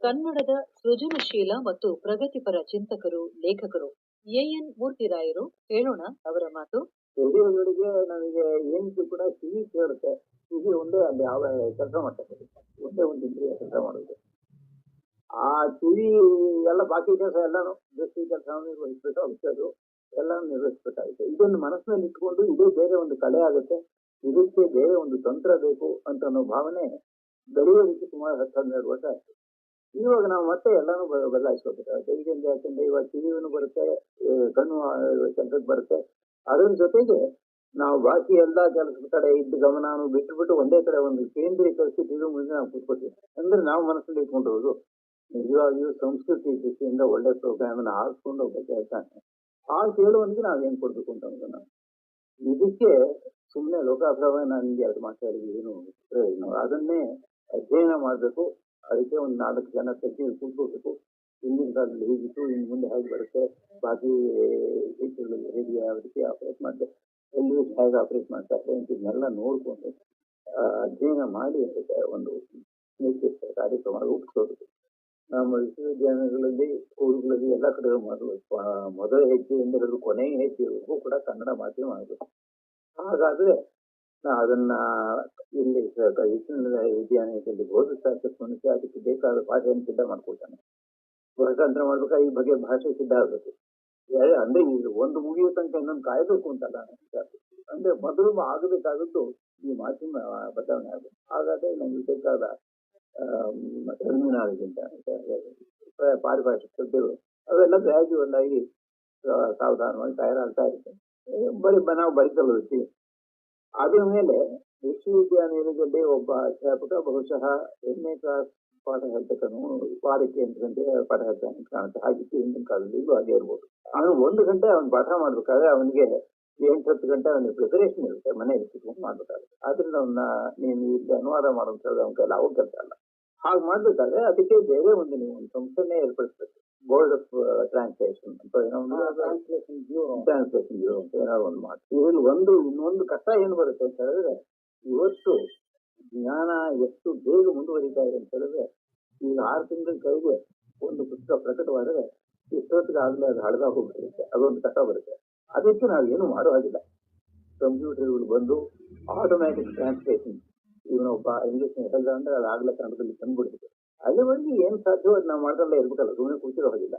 ಕನ್ನಡದ ಸೃಜನಶೀಲ ಮತ್ತು ಪ್ರಗತಿಪರ ಚಿಂತಕರು, ಲೇಖಕರು ಎಎನ್ ಮೂರ್ತಿರಾಯರು, ಹೇಳೋಣ ಅವರ ಮಾತು. ರೇಡಿಯೋಗಳಿಗೆ ನಮಗೆ ಏನಿದ್ರು ಕೂಡ ಸಿಹಿ ಕೇಳುತ್ತೆ. ಸಿಹಿ ಒಂದೇ ಅಲ್ಲಿ ಯಾವ ಕೆಲಸ ಮಾಡ್ತಾರೆ? ಒಂದೇ ಒಂದು ಇಂದ್ರಿಯ ಕೆಲಸ ಮಾಡೋದು ಆ ಸಿಹಿ ಎಲ್ಲ ಬಾಕಿ ಕೆಲಸ ಎಲ್ಲಾನು ದೃಷ್ಟಿ ಕೆಲಸವನ್ನು ನಿರ್ವಹಿಸ್ಬಿಟ್ಟು ಔಷಧ ಎಲ್ಲಾನು ನಿರ್ವಹಿಸ್ಬೇಕಾಗುತ್ತೆ. ಇದನ್ನು ಮನಸ್ಸಿನಲ್ಲಿ ಇಟ್ಕೊಂಡು ಇದೇ ಬೇರೆ ಒಂದು ಕಲೆ ಆಗುತ್ತೆ. ಇದಕ್ಕೆ ಬೇರೆ ಒಂದು ತಂತ್ರ ಬೇಕು ಅಂತ ಅನ್ನೋ ಭಾವನೆ ಬೆಳೆಯೋದಕ್ಕೆ ಸುಮಾರು ಹತ್ತು ಹನ್ನೆರಡು ವರ್ಷ ಆಯ್ತು. ಇವಾಗ ನಾವು ಮತ್ತೆ ಎಲ್ಲಾನು ಬದಲಾಯಿಸ್ಕೋಬೇಕಾಗುತ್ತೆ ಇದರಿಂದ ಯಾಕಂದ್ರೆ ಇವಾಗ ಕಿವಿನು ಬರುತ್ತೆ ಕಣ್ಣು ಕೆಲಸಕ್ಕೆ ಬರುತ್ತೆ. ಅದನ್ನ ಜೊತೆಗೆ ನಾವು ಬಾಕಿ ಎಲ್ಲಾ ಕೆಲಸದ ಕಡೆ ಇದ್ದ ಗಮನವನ್ನು ಬಿಟ್ಟು ಬಿಟ್ಟು ಒಂದೇ ಕಡೆ ಒಂದು ಕೇಂದ್ರೀಕರಿಸಿ ಟಿವಿ ಮುಂದೆ ನಾವು ಕೂತ್ಕೊತೀವಿ ಅಂದ್ರೆ ನಾವು ಮನಸ್ಸಲ್ಲಿ ಇಟ್ಕೊಂಡಿರೋದು ನಿಜವಾಗಿಯೂ ಸಂಸ್ಕೃತಿ ದೃಷ್ಟಿಯಿಂದ ಒಳ್ಳೆ ಪ್ರೋಗ್ರಾಮ್ ಅನ್ನು ಆರಿಸ್ಕೊಂಡು ಹೇಳ್ತಾನೆ ಆ ಕೇಳುವನಿಗೆ ನಾವೇನ್ ಕೊಡ್ಬೇಕು ಅಂತ ನಾವು ಇದಕ್ಕೆ ಸುಮ್ಮನೆ ಲೋಕಾಭ್ರಮ ನಾನು ಎರಡು ಮಾತಾಡಿದ್ರೆ ಏನು ಅದನ್ನೇ ಅಧ್ಯಯನ ಮಾಡಬೇಕು. ಅದಕ್ಕೆ ಒಂದು ನಾಲ್ಕು ಜನ ತಜ್ಞರು ಕೂತ್ಕೋಬೇಕು. ಹಿಂದಿನ ಕಾಲದಲ್ಲಿ ಹೇಗಿತ್ತು, ಇನ್ನು ಮುಂದೆ ಹೇಗೆ ಬರುತ್ತೆ, ಬಾಕಿ ದೇಶಗಳಲ್ಲಿ ಹೇಗೆ ಯಾವ ರೀತಿ ಆಪರೇಟ್ ಮಾಡ್ತಾರೆ ಎಲ್ಲಿ ಹೇಗೆ ಆಪರೇಟ್ ಮಾಡ್ತಾರೆ ಇದನ್ನೆಲ್ಲ ನೋಡಿಕೊಂಡು ಅಧ್ಯಯನ ಮಾಡಿ ಅದಕ್ಕೆ ಒಂದು ನಿರ್ದಿಷ್ಟ ಕಾರ್ಯಕ್ರಮ ರೂಪಿಸೋದು ನಮ್ಮ ವಿಶ್ವವಿದ್ಯಾಲಯಗಳಲ್ಲಿ ಸ್ಕೂಲ್ಗಳಲ್ಲಿ ಎಲ್ಲ ಕಡೆ ಮೊದಲು ಮೊದಲ ಹೆಜ್ಜೆ ಹಿಡಿದು ಕೊನೆಯ ಹೆಜ್ಜೆವರೆಗೂ ಕೂಡ ಕನ್ನಡ ಮಾಧ್ಯಮ ಆಗಬೇಕು ಹಾಗಾದ್ರೆ ಅದನ್ನ ಇಲ್ಲಿ ವಿದ್ಯಾಲಯದಲ್ಲಿ ಬೋಧಿಸ್ತಾ ಮನುಷ್ಯ ಅದಕ್ಕೆ ಬೇಕಾದ ಭಾಷೆಯನ್ನು ಸಿದ್ಧ ಮಾಡ್ಕೊಳ್ತಾನೆ ಭಾಷಾಂತರ ಮಾಡ್ಬೇಕಾದ್ರೆ ಈ ಬಗ್ಗೆ ಭಾಷೆ ಸಿದ್ಧ ಆಗ್ಬೇಕು. ಅಂದ್ರೆ ಈಗ ಒಂದು ಮುಗಿಯೋ ತನಕ ಇನ್ನೊಂದು ಕಾಯಬೇಕು ಅಂತಲ್ಲ ಅಂದ್ರೆ ಮೊದಲು ಆಗಬೇಕಾದದ್ದು ಈ ಮಾಧ್ಯಮ ಬದಲಾವಣೆ ಆಗಬೇಕು. ಹಾಗಾದ್ರೆ ನಮ್ಗೆ ಬೇಕಾದ ಟರ್ಮಿನಾಲಜಿ ಅಂತ ಅವೆಲ್ಲ ಗ್ರಾಜುವಲ್ ಆಗಿ ಸಾವಧಾನವಾಗಿ ತಯಾರಾಗ್ತಾ ಇರುತ್ತೆ. ಬರೀ ನಾವು ಇರ್ತೀವಿ. ಅದ್ರ ಮೇಲೆ ವಿಶ್ವವಿದ್ಯಾನಿಲಯದಲ್ಲಿ ಒಬ್ಬ ಅಧ್ಯಾಪಕ ಬಹುಶಃ ಎಮ್ಮೆ ಕ್ಲಾಸ್ ಪಾಠ ಹೇಳ್ತಕ್ಕನು ವಾರಕ್ಕೆ ಎಂಟು ಗಂಟೆ ಪಾಠ ಹೇಳ್ತಾನೆ ಕಾಣುತ್ತೆ ಹಾಗಿತ್ತು ಹಿಂದಿನ ಕಾಲದಲ್ಲಿ ಹಾಗೆ ಇರ್ಬೋದು. ಅವನು ಒಂದು ಗಂಟೆ ಅವನು ಪಾಠ ಮಾಡ್ಬೇಕಾದ್ರೆ ಅವನಿಗೆ ಎಂಟು ಹತ್ತು ಗಂಟೆ ಅವನಿಗೆ ಪ್ರಿಪರೇಷನ್ ಇರುತ್ತೆ ಮನೆಯಲ್ಲಿ ಕುತ್ಕೊಂಡು ಮಾಡ್ಬೇಕಾದ್ರೆ. ಆದ್ರಿಂದ ಅವನ್ನ ನೀನು ಇಲ್ಲಿ ಅನುವಾದ ಮಾಡುವಂಥದ್ದು ಅವನ ಕೈಲಿ ಅವಾಗ ಕೆಲಸ ಅಲ್ಲ. ಹಾಗೆ ಮಾಡ್ಬೇಕಾದ್ರೆ ಅದಕ್ಕೆ ಬೇರೆ ಒಂದು ನೀವು ಒಂದು ಸಂಸ್ಥೆನೇ ಏರ್ಪಡಿಸ್ಬೇಕು. ಬೋರ್ಡ್ ಆಫ್ ಟ್ರಾನ್ಸ್ಲೇಷನ್ ಅಂತ ಏನೋ ಒಂದು ಟ್ರಾನ್ಸ್ಲೇಷನ್ ಬ್ಯೂರೋ ಅಂತ ಏನಾದ್ರು ಒಂದು ಮಾತು ಇದರಲ್ಲಿ ಒಂದು ಇನ್ನೊಂದು ಕಷ್ಟ ಏನು ಬರುತ್ತೆ ಅಂತ ಹೇಳಿದ್ರೆ ಇವತ್ತು ಜ್ಞಾನ ಎಷ್ಟು ಬೇಗ ಮುಂದುವರಿತಾ ಇದೆ ಅಂತ ಹೇಳಿದ್ರೆ ಈಗ ಆರು ತಿಂಗಳ ಕೈಗೆ ಒಂದು ಪುಸ್ತಕ ಪ್ರಕಟವಾದರೆ ಇಷ್ಟೊತ್ತಿಗೆ ಆದ್ಮೇಲೆ ಅದು ಹಳದ ಹೋಗ್ಬಿಟ್ಟಿರುತ್ತೆ ಅದೊಂದು ಕಷ್ಟ ಬರುತ್ತೆ. ಅದಕ್ಕೆ ನಾವು ಏನು ಮಾಡೋ ಹಾಗಿಲ್ಲ. ಕಂಪ್ಯೂಟರ್ಗಳು ಬಂದು ಆಟೋಮ್ಯಾಟಿಕ್ ಟ್ರಾನ್ಸ್ಲೇಷನ್ ಇವನೊಬ್ಬ ಇಂಗ್ಲೀಷ್ ಹೇಳ್ದ ಅಂದ್ರೆ ಅದು ಆಗ್ಲ ಕನ್ನಡದಲ್ಲಿ ತಂದ್ಬಿಡ್ಬೇಕು ಅಲ್ಲಿವರೆಗೆ ಏನ್ ಸಾಧ್ಯವೋ ಅದು ನಾವು ಮಾಡ್ದಲ್ಲೇ ಇರ್ಬೇಕಲ್ಲ ಸುಮ್ಮನೆ ಕೂತಿರೋ ಹಾಗಿಲ್ಲ